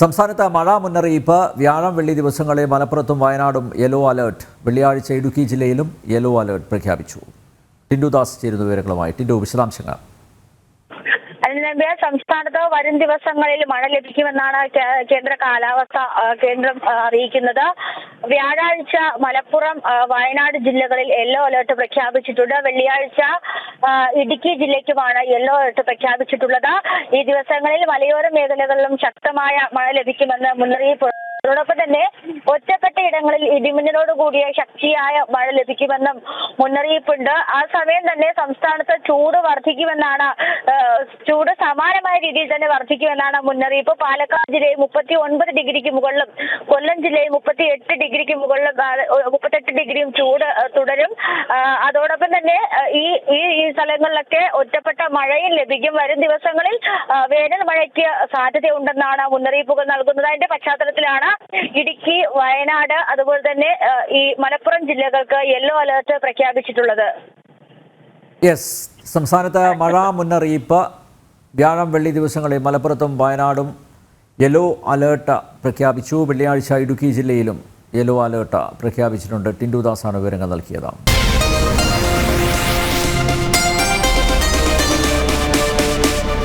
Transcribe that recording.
സംസ്ഥാനത്ത് മഴ മുന്നറിയിപ്പ് വ്യാഴം വെള്ളി ദിവസങ്ങളിൽ മലപ്പുറത്തും വയനാടും യെല്ലോ അലേർട്ട്. വെള്ളിയാഴ്ച ഇടുക്കി ജില്ലയിലും യെല്ലോ അലേർട്ട് പ്രഖ്യാപിച്ചു. ടിൻഡുദാസ് ചേരുന്ന വിവരങ്ങളുമായി. ടിൻഡു വിശദാംശങ്ങൾ. സംസ്ഥാനത്ത് വരും ദിവസങ്ങളിൽ മഴ ലഭിക്കുമെന്നാണ് കേന്ദ്ര കാലാവസ്ഥ കേന്ദ്രം അറിയിക്കുന്നത്. വ്യാഴാഴ്ച മലപ്പുറം വയനാട് ജില്ലകളിൽ യെല്ലോ അലർട്ട് പ്രഖ്യാപിച്ചിട്ടുണ്ട്. വെള്ളിയാഴ്ച ഇടുക്കി ജില്ലയ്ക്കുമാണ് യെല്ലോ അലർട്ട് പ്രഖ്യാപിച്ചിട്ടുള്ളത്. ഈ ദിവസങ്ങളിൽ മലയോര മേഖലകളിലും ശക്തമായ മഴ ലഭിക്കുമെന്ന് മുന്നറിയിപ്പ് അതോടൊപ്പം തന്നെ ഒറ്റപ്പെട്ട ഇടങ്ങളിൽ ഇടിമിന്നലോട് കൂടിയ ശക്തിയായ മഴ ലഭിക്കുമെന്നും മുന്നറിയിപ്പുണ്ട്. ആ സമയം തന്നെ സംസ്ഥാനത്ത് ചൂട് വർദ്ധിക്കുമെന്നാണ് ചൂട് സമാനമായ രീതിയിൽ തന്നെ വർദ്ധിക്കുമെന്നാണ് മുന്നറിയിപ്പ്. പാലക്കാട് ജില്ലയിൽ മുപ്പത്തി ഒൻപത് ഡിഗ്രിക്ക് മുകളിലും കൊല്ലം ജില്ലയിൽ മുപ്പത്തി എട്ട് ഡിഗ്രിക്ക് മുകളിലും മുപ്പത്തെട്ട് ഡിഗ്രിയും ചൂട് തുടരും. അതോടൊപ്പം തന്നെ ഈ ഈ ഈ സ്ഥലങ്ങളിലൊക്കെ ഒറ്റപ്പെട്ട മഴയും ലഭിക്കും. വരും ദിവസങ്ങളിൽ വേനൽ മഴയ്ക്ക് സാധ്യതയുണ്ടെന്നാണ് മുന്നറിയിപ്പുകൾ നൽകുന്നത്. അതിന്റെ പശ്ചാത്തലത്തിലാണ് ഇടുക്കി വയനാട് അതുപോലെ തന്നെ ഈ മലപ്പുറം ജില്ലകൾക്ക് യെല്ലോ അലർട്ട് പ്രഖ്യാപിച്ചിട്ടുള്ളത്. യെസ് സംസ്ഥാനത്ത് മഴ മുന്നറിയിപ്പ് വ്യാഴം വെള്ളി ദിവസങ്ങളിൽ മലപ്പുറത്തും വയനാടും യെല്ലോ അലേർട്ട് പ്രഖ്യാപിച്ചു. വെള്ളിയാഴ്ച ഇടുക്കി ജില്ലയിലും യെല്ലോ അലേർട്ട് പ്രഖ്യാപിച്ചിട്ടുണ്ട്. ടിൻഡുദാസാണ് വിവരങ്ങൾ നൽകിയത്.